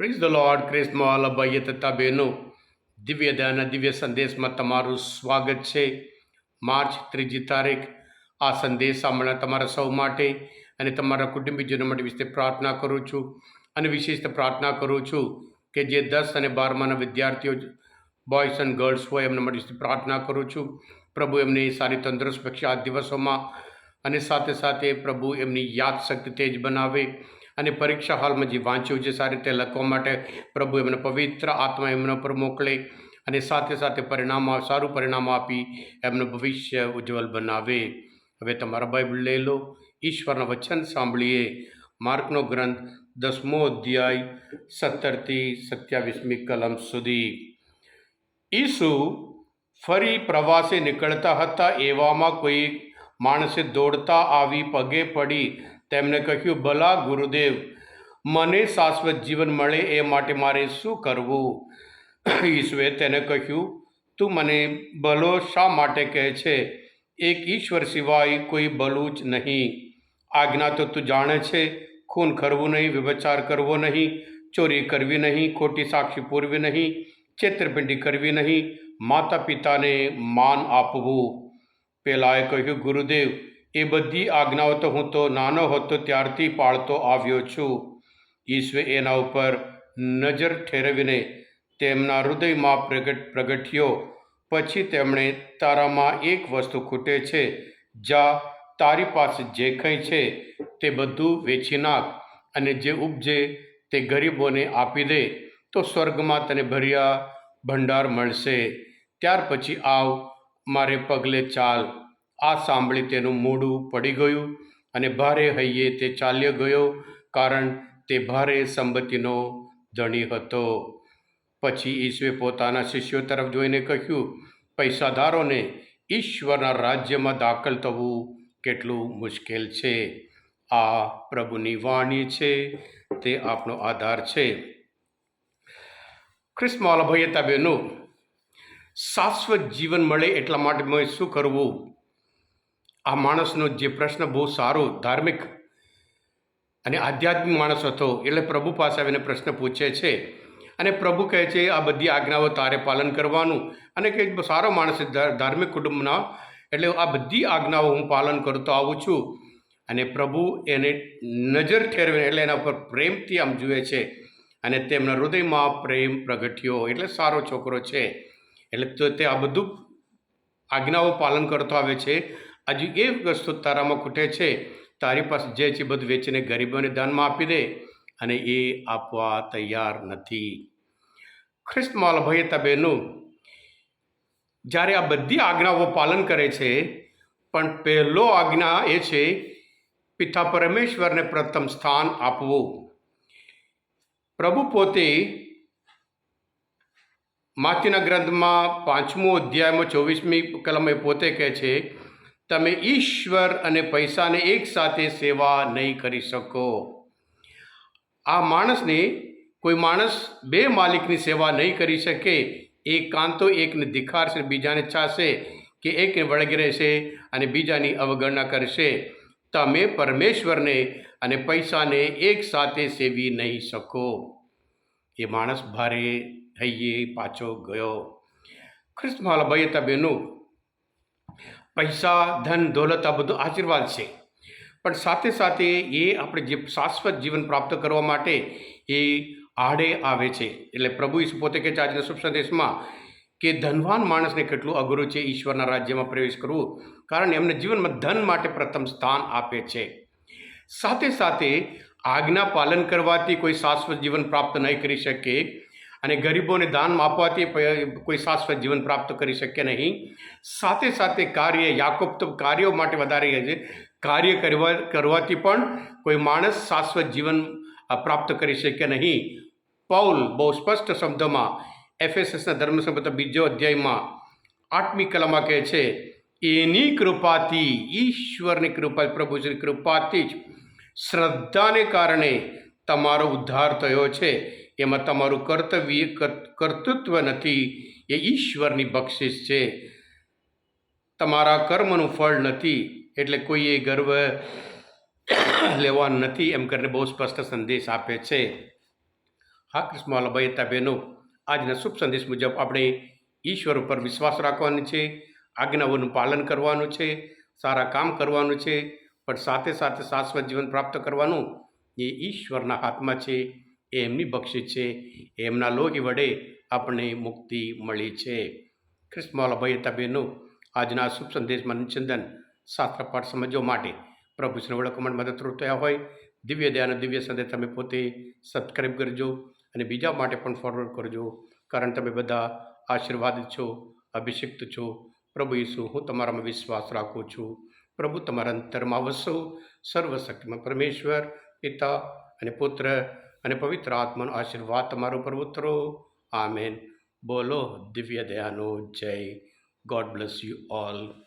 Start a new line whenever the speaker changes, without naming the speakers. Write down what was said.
Praise the lord ક્રિસ્મમાં વાલા ભાઈએ તથા બહેનો દિવ્ય દયાના દિવ્ય સંદેશમાં તમારું સ્વાગત છે માર્ચ ત્રીજી તારીખ આ સંદેશ સાંભળનાર તમારા સૌ માટે અને તમારા કુટુંબીજનો માટે વિશે પ્રાર્થના કરું છું. અને વિશેષ પ્રાર્થના કરું છું કે જે દસ અને બારમાના વિદ્યાર્થીઓ બોયસ એન્ડ ગર્લ્સ હોય એમના માટે વિશે પ્રાર્થના કરું છું. પ્રભુ એમને સારી તંદુરસ્ત બક્ષે આ દિવસોમાં અને સાથે સાથે પ્રભુ એમની યાદ શક્તિ તેજ બનાવે. અને પરીક્ષા હોલમાં જે વાંચ્યું છે, સારી રીતે લખવા માટે પ્રભુ એમને પવિત્ર આત્મા એમના પર મોકલે અને સાથે સાથે પરિણામ સારું પરિણામ આપી એમનું ભવિષ્ય ઉજ્જવલ બનાવે. હવે તમારા બાઇબલ લઈ લો. ઈશ્વરના વચન સાંભળીએ. માર્કનો ગ્રંથ દસમો અધ્યાય, સત્તરથી સત્યાવીસમી કલમ સુધી. ઈસુ ફરી પ્રવાસે નીકળતા હતા, એવામાં કોઈ માણસે દોડતા આવી પગે પડી તેમને કહ્યું, ભલા ગુરુદેવ, મને શાશ્વત જીવન મળે એ માટે મારે શું કરવું? ઈસુએ તેને કહ્યું, તું મને ભલો શા માટે કહે છે? એક ઈશ્વર સિવાય કોઈ ભલું જ નહીં. આજ્ઞા તો તું જાણે છે, ખૂન કરવું નહીં, વ્યભચાર કરવો નહીં, ચોરી કરવી નહીં, ખોટી સાક્ષી પૂરવી નહીં, છેતરપિંડી કરવી નહીં માતા પિતાને માન આપવું. પેલાએ કહ્યું, ગુરુદેવ એ બધી આજ્ઞાઓ તો હું તો નાનો હતો ત્યારથી પાળતો આવ્યો છું. ઈશ્વરે એના ઉપર નજર ઠેરવીને તેમના હૃદયમાં પ્રગટ પ્રગટ્યો. પછી તેમણે, તારામાં એક વસ્તુ ખૂટે છે, જા, તારી પાસે જે કંઈ છે તે બધું વેચી નાખ અને જે ઉપજે તે ગરીબોને આપી દે, તો સ્વર્ગમાં તને ભર્યા ભંડાર મળશે. ત્યાર પછી આવ, મારે પગલે ચાલ. આ સાંભળી તેનું મોઢું પડી ગયું અને ભારે હૈયે તે ચાલ્યો ગયો, કારણ તે ભારે સંપત્તિનો ધણી હતો. પછી ઈશ્વે પોતાના શિષ્યો તરફ જોઈને કહ્યું, પૈસાદારોને ઈશ્વરના રાજ્યમાં દાખલ થવું કેટલું મુશ્કેલ છે. આ પ્રભુની વાણી છે, તે આપણો આધાર છે. ખ્રિસ્મવાલા ભાઈ હતા શાશ્વત જીવન મળે એટલા માટે મેં શું કરવું? આ માણસનો જે પ્રશ્ન બહુ સારો, ધાર્મિક અને આધ્યાત્મિક માણસ હતો, એટલે પ્રભુ પાસે આવીને પ્રશ્ન પૂછે છે. અને પ્રભુ કહે છે, આ બધી આજ્ઞાઓ તારે પાલન કરવાનું. અને કે સારો માણસ ધાર્મિક કુટુંબના, એટલે આ બધી આજ્ઞાઓ હું પાલન કરતો આવું છું. અને પ્રભુ એને નજર ઠેરવીને, એટલે એના ઉપર પ્રેમથી આમ જુએ છે. અને તેમના હૃદયમાં પ્રેમ પ્રગટ્યો, એટલે સારો છોકરો છે. એટલે તો તે આ બધું આજ્ઞાઓ પાલન કરતો આવે છે. હજુ એ વસ્તુ તારામાં ખૂટે છે, તારી પાસે જે છે બધું વેચીને ગરીબોને દાનમાં આપી દે અને એ આપવા તૈયાર નથી. ખ્રિસ્ત માલભયતા બહેનું, જ્યારે આ બધી આજ્ઞાઓ પાલન કરે છે, પણ પહેલો આજ્ઞા એ છે, પિતા પરમેશ્વરને પ્રથમ સ્થાન આપવું. પ્રભુ પોતે માતીના ગ્રંથમાં પાંચમો અધ્યાયમાં ચોવીસમી કલમ પોતે કહે છે તમે ઈશ્વર અને પૈસાને એકસાથે સેવા નહીં કરી શકો. આ માણસને કોઈ માણસ બે માલિકની સેવા નહીં કરી શકે. એક કાંતો એકને દિખારશે બીજાને છાશે કે એકને વળગી રહેશે અને બીજાની અવગણના કરશે. તમે પરમેશ્વરને અને પૈસાને એકસાથે સેવી નહીં શકો. એ માણસ ભારે થઈએ પાછો ગયો. ખ્રિસ્તમાલ ભાઈ હતા બહેનો પૈસા, ધન, દોલત આ બધું આશીર્વાદ છે. પણ સાથે સાથે એ આપણે જે શાશ્વત જીવન પ્રાપ્ત કરવા માટે એ આડે આવે છે. એટલે પ્રભુ ઈસુ પોતે કે છે, આજના શુભ સંદેશમાં કે ધનવાન માણસને કેટલું અઘરું છે ઈશ્વરના રાજ્યમાં પ્રવેશ કરવું. કારણ એમને જીવનમાં ધન માટે પ્રથમ સ્થાન આપે છે. સાથે સાથે આજ્ઞા પાલન કરવાથી કોઈ શાશ્વત જીવન પ્રાપ્ત નહીં કરી શકે. અને ગરીબોને દાન આપવાથી કોઈ શાશ્વત જીવન પ્રાપ્ત કરી શકે નહીં. સાથે સાથે કાર્ય, યાકોબ તો કાર્યો માટે વધારે છે. કાર્ય કરવા, કરવાથી પણ કોઈ માણસ શાશ્વત જીવન પ્રાપ્ત કરી શકે નહીં. પૌલ બહુ સ્પષ્ટ શબ્દોમાં એફએસએસના ધર્મસંબંધ બીજો અધ્યાયમાં આઠમી કલામાં કહે છે, એની કૃપાથી, ઈશ્વરની કૃપા પ્રભુશ્રી કૃપાથી જ શ્રદ્ધાને કારણે તમારો ઉદ્ધાર થયો છે. એમાં તમારું કર્તવ્ય કર્તૃત્વ નથી, એ ઈશ્વરની બક્ષિસ છે. તમારા કર્મનું ફળ નથી, એટલે કોઈએ ગર્વ લેવાનું નથી, એમ કરીને બહુ સ્પષ્ટ સંદેશ આપે છે. હા, કૃષ્ણવાલા ભાઈ હતા બહેનો, આજના શુભ સંદેશ મુજબ આપણે ઈશ્વર ઉપર વિશ્વાસ રાખવાનો છે, આજ્ઞાઓનું પાલન કરવાનું છે, સારા કામ કરવાનું છે, પણ સાથે સાથે શાશ્વત જીવન પ્રાપ્ત કરવાનું એ ઈશ્વરના હાથમાં છે. એ એમની બક્ષિસ છે. એમના લોહી વડે આપણને મુક્તિ મળી છે. કૃષ્ણવાલા ભાઈ બહેનો આજના શુભ સંદેશમાં નિચંદન શાસ્ત્ર પાઠ સમજવા માટે પ્રભુ શ્રી ઓળખવામાં મદદરૂપ થયા હોય. દિવ્ય દયાનો દિવ્ય સંદેશ તમે પોતે સબસ્ક્રાઈબ કરજો અને બીજા માટે પણ ફોરવર્ડ કરજો. કારણ તમે બધા આશીર્વાદિત છો, અભિષિક્ત છો. પ્રભુ ઈસુ, હું તમારામાં વિશ્વાસ રાખું છું. પ્રભુ તમારા અંતરમાં વસો. સર્વશક્તિમાં પરમેશ્વર, પિતા અને પુત્ર અને પવિત્ર આત્માનો આશીર્વાદ તમારો ઉપર ઉતરો. આમેન. બોલો દિવ્ય દયાનો જય. God bless you all